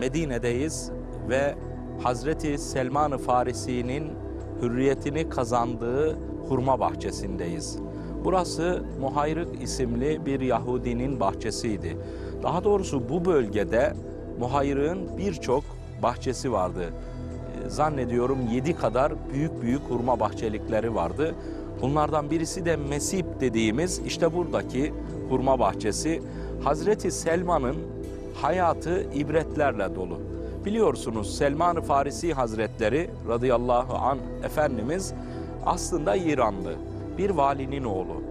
Medine'deyiz ve Hazreti Selman-ı Farisi'nin hürriyetini kazandığı hurma bahçesindeyiz. Burası Muhayrık isimli bir Yahudinin bahçesiydi. Daha doğrusu bu bölgede Muhayrık'ın birçok bahçesi vardı. Ee, Zannediyorum yedi kadar büyük büyük hurma bahçelikleri vardı. Bunlardan birisi de Mesip dediğimiz işte buradaki hurma bahçesi. Hazreti Selman'ın hayatı ibretlerle dolu. Biliyorsunuz Selman-ı Farisi Hazretleri radıyallahu an Efendimiz aslında İranlı bir valinin oğlu.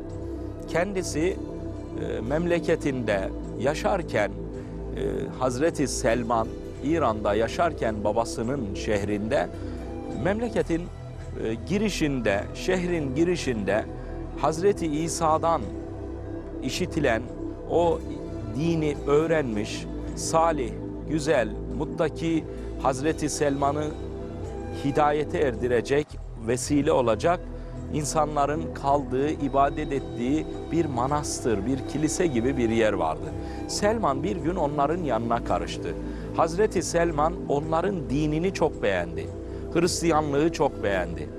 Kendisi e, memleketinde yaşarken e, Hazreti Selman İran'da yaşarken babasının şehrinde memleketin e, girişinde, şehrin girişinde Hazreti İsa'dan işitilen o dini öğrenmiş, salih, güzel, muttaki Hazreti Selman'ı hidayete erdirecek, vesile olacak insanların kaldığı, ibadet ettiği bir manastır, bir kilise gibi bir yer vardı. Selman bir gün onların yanına karıştı. Hazreti Selman onların dinini çok beğendi. Hristiyanlığı çok beğendi.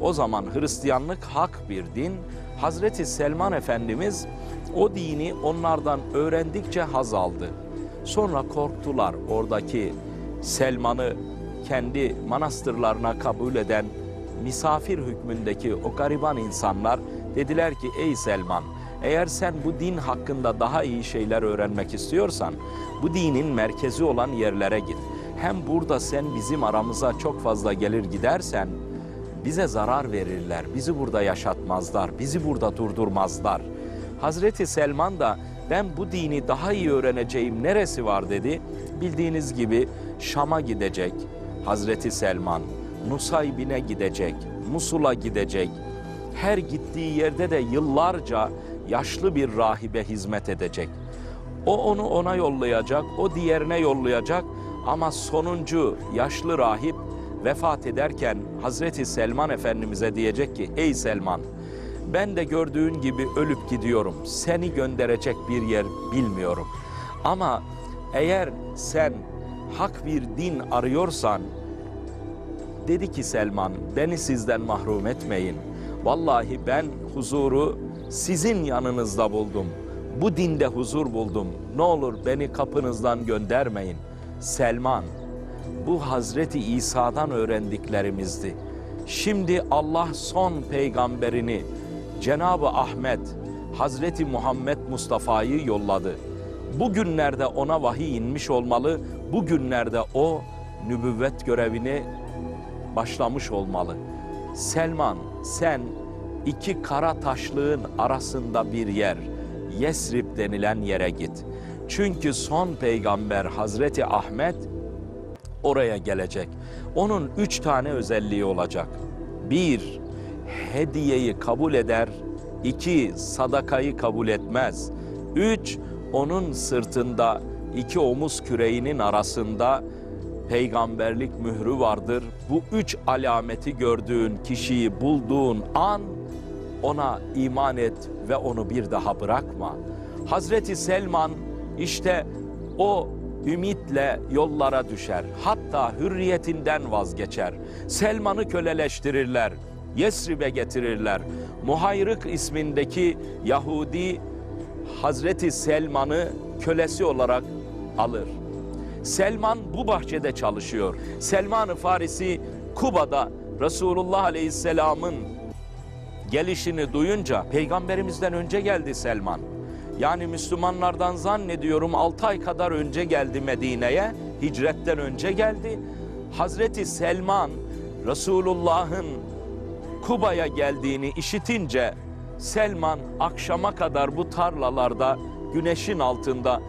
O zaman Hristiyanlık hak bir din. Hazreti Selman Efendimiz o dini onlardan öğrendikçe haz aldı. Sonra korktular oradaki Selman'ı kendi manastırlarına kabul eden misafir hükmündeki o gariban insanlar dediler ki ey Selman eğer sen bu din hakkında daha iyi şeyler öğrenmek istiyorsan bu dinin merkezi olan yerlere git. Hem burada sen bizim aramıza çok fazla gelir gidersen bize zarar verirler, bizi burada yaşatmazlar, bizi burada durdurmazlar. Hazreti Selman da ben bu dini daha iyi öğreneceğim neresi var dedi. Bildiğiniz gibi Şam'a gidecek Hazreti Selman, Nusaybin'e gidecek, Musul'a gidecek. Her gittiği yerde de yıllarca yaşlı bir rahibe hizmet edecek. O onu ona yollayacak, o diğerine yollayacak ama sonuncu yaşlı rahip vefat ederken Hazreti Selman Efendimiz'e diyecek ki ey Selman ben de gördüğün gibi ölüp gidiyorum. Seni gönderecek bir yer bilmiyorum. Ama eğer sen hak bir din arıyorsan dedi ki Selman beni sizden mahrum etmeyin. Vallahi ben huzuru sizin yanınızda buldum. Bu dinde huzur buldum. Ne olur beni kapınızdan göndermeyin. Selman bu Hazreti İsa'dan öğrendiklerimizdi. Şimdi Allah son peygamberini Cenab-ı Ahmet Hazreti Muhammed Mustafa'yı yolladı. Bugünlerde ona vahiy inmiş olmalı. Bugünlerde o nübüvvet görevini başlamış olmalı. Selman sen iki kara taşlığın arasında bir yer Yesrib denilen yere git. Çünkü son peygamber Hazreti Ahmet oraya gelecek. Onun üç tane özelliği olacak. Bir, hediyeyi kabul eder. İki, sadakayı kabul etmez. Üç, onun sırtında iki omuz küreğinin arasında peygamberlik mührü vardır. Bu üç alameti gördüğün kişiyi bulduğun an ona iman et ve onu bir daha bırakma. Hazreti Selman işte o ümitle yollara düşer. Hatta hürriyetinden vazgeçer. Selman'ı köleleştirirler. Yesrib'e getirirler. Muhayrık ismindeki Yahudi Hazreti Selman'ı kölesi olarak alır. Selman bu bahçede çalışıyor. Selman-ı Farisi Kuba'da Resulullah Aleyhisselam'ın gelişini duyunca peygamberimizden önce geldi Selman. Yani Müslümanlardan zannediyorum 6 ay kadar önce geldi Medine'ye. Hicretten önce geldi. Hazreti Selman Resulullah'ın Kuba'ya geldiğini işitince Selman akşama kadar bu tarlalarda güneşin altında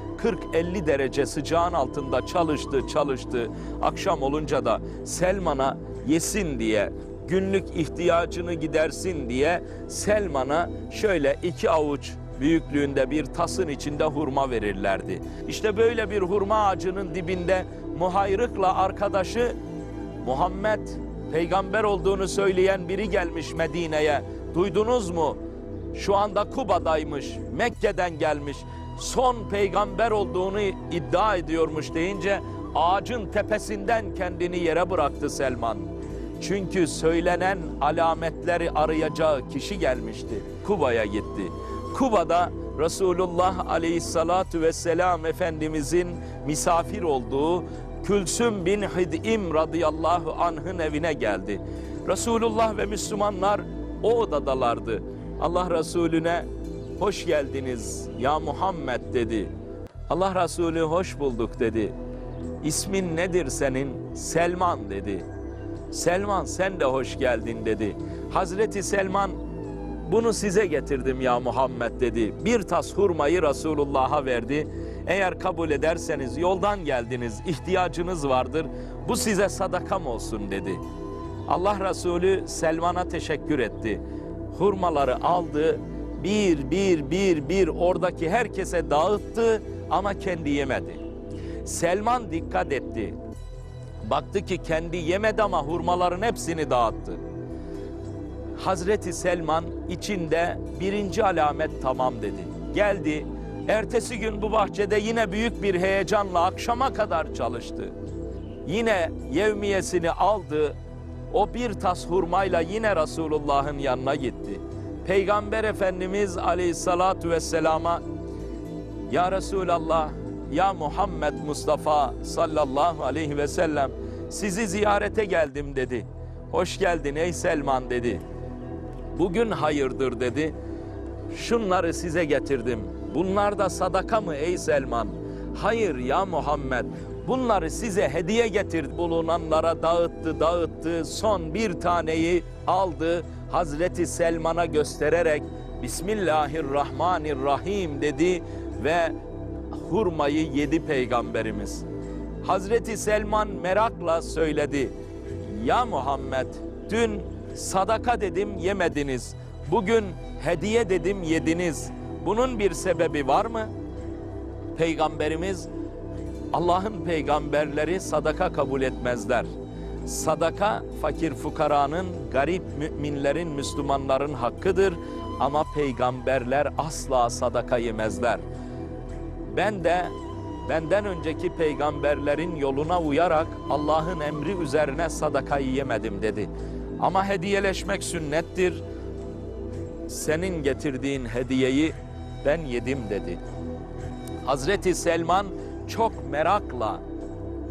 40-50 derece sıcağın altında çalıştı çalıştı. Akşam olunca da Selman'a yesin diye günlük ihtiyacını gidersin diye Selman'a şöyle iki avuç büyüklüğünde bir tasın içinde hurma verirlerdi. İşte böyle bir hurma ağacının dibinde Muhayrık'la arkadaşı Muhammed peygamber olduğunu söyleyen biri gelmiş Medine'ye. Duydunuz mu? Şu anda Kuba'daymış, Mekke'den gelmiş. Son peygamber olduğunu iddia ediyormuş deyince ağacın tepesinden kendini yere bıraktı Selman. Çünkü söylenen alametleri arayacağı kişi gelmişti. Kuba'ya gitti. Kuba'da Resulullah Aleyhissalatu vesselam Efendimizin misafir olduğu Külsüm bin Hid'im radıyallahu anh'ın evine geldi. Resulullah ve Müslümanlar o odadalardı. Allah Resulüne hoş geldiniz ya Muhammed dedi. Allah Resulü hoş bulduk dedi. İsmin nedir senin? Selman dedi. Selman sen de hoş geldin dedi. Hazreti Selman bunu size getirdim ya Muhammed dedi. Bir tas hurmayı Resulullah'a verdi. Eğer kabul ederseniz yoldan geldiniz, ihtiyacınız vardır. Bu size sadakam olsun dedi. Allah Resulü Selman'a teşekkür etti. Hurmaları aldı, bir bir bir bir oradaki herkese dağıttı ama kendi yemedi. Selman dikkat etti. Baktı ki kendi yemedi ama hurmaların hepsini dağıttı. Hazreti Selman içinde birinci alamet tamam dedi. Geldi. Ertesi gün bu bahçede yine büyük bir heyecanla akşama kadar çalıştı. Yine yevmiyesini aldı. O bir tas hurmayla yine Resulullah'ın yanına gitti. Peygamber Efendimiz Aleyhissalatu vesselama Ya Resulallah, Ya Muhammed Mustafa sallallahu aleyhi ve sellem sizi ziyarete geldim dedi. Hoş geldin ey Selman dedi. Bugün hayırdır dedi. Şunları size getirdim. Bunlar da sadaka mı ey Selman? Hayır ya Muhammed. Bunları size hediye getirdi. Bulunanlara dağıttı, dağıttı. Son bir taneyi aldı. Hazreti Selman'a göstererek Bismillahirrahmanirrahim dedi ve hurmayı yedi peygamberimiz. Hazreti Selman merakla söyledi. Ya Muhammed dün sadaka dedim yemediniz. Bugün hediye dedim yediniz. Bunun bir sebebi var mı? Peygamberimiz Allah'ın peygamberleri sadaka kabul etmezler. Sadaka fakir fukaranın, garip müminlerin, Müslümanların hakkıdır ama peygamberler asla sadaka yemezler. Ben de benden önceki peygamberlerin yoluna uyarak Allah'ın emri üzerine sadakayı yemedim dedi. Ama hediyeleşmek sünnettir. Senin getirdiğin hediyeyi ben yedim dedi. Hazreti Selman çok merakla,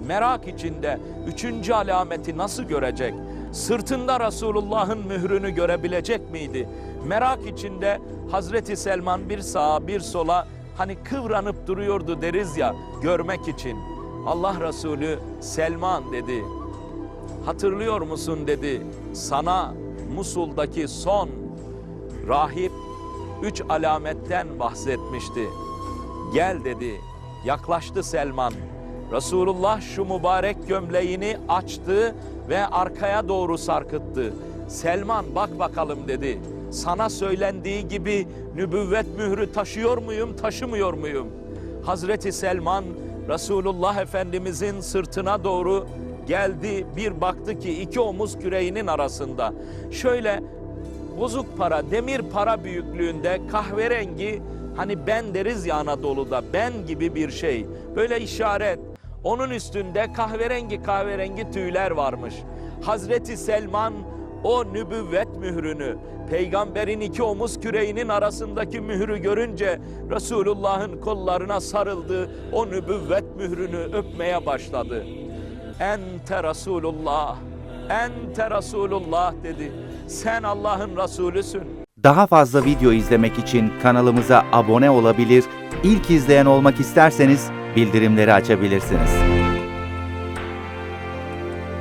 merak içinde üçüncü alameti nasıl görecek? Sırtında Resulullah'ın mührünü görebilecek miydi? Merak içinde Hazreti Selman bir sağa bir sola hani kıvranıp duruyordu deriz ya görmek için. Allah Resulü Selman dedi. Hatırlıyor musun dedi. Sana Musul'daki son rahip üç alametten bahsetmişti. Gel dedi. Yaklaştı Selman. Resulullah şu mübarek gömleğini açtı ve arkaya doğru sarkıttı. Selman bak bakalım dedi. Sana söylendiği gibi nübüvvet mührü taşıyor muyum, taşımıyor muyum? Hazreti Selman Resulullah Efendimizin sırtına doğru geldi. Bir baktı ki iki omuz küreğinin arasında. Şöyle bozuk para, demir para büyüklüğünde kahverengi hani ben deriz ya Anadolu'da ben gibi bir şey. Böyle işaret. Onun üstünde kahverengi kahverengi tüyler varmış. Hazreti Selman o nübüvvet mührünü, peygamberin iki omuz küreğinin arasındaki mührü görünce Resulullah'ın kollarına sarıldı. O nübüvvet mührünü öpmeye başladı. Ente Resulullah, ente Resulullah dedi. Sen Allah'ın Resulüsün. Daha fazla video izlemek için kanalımıza abone olabilir, ilk izleyen olmak isterseniz bildirimleri açabilirsiniz.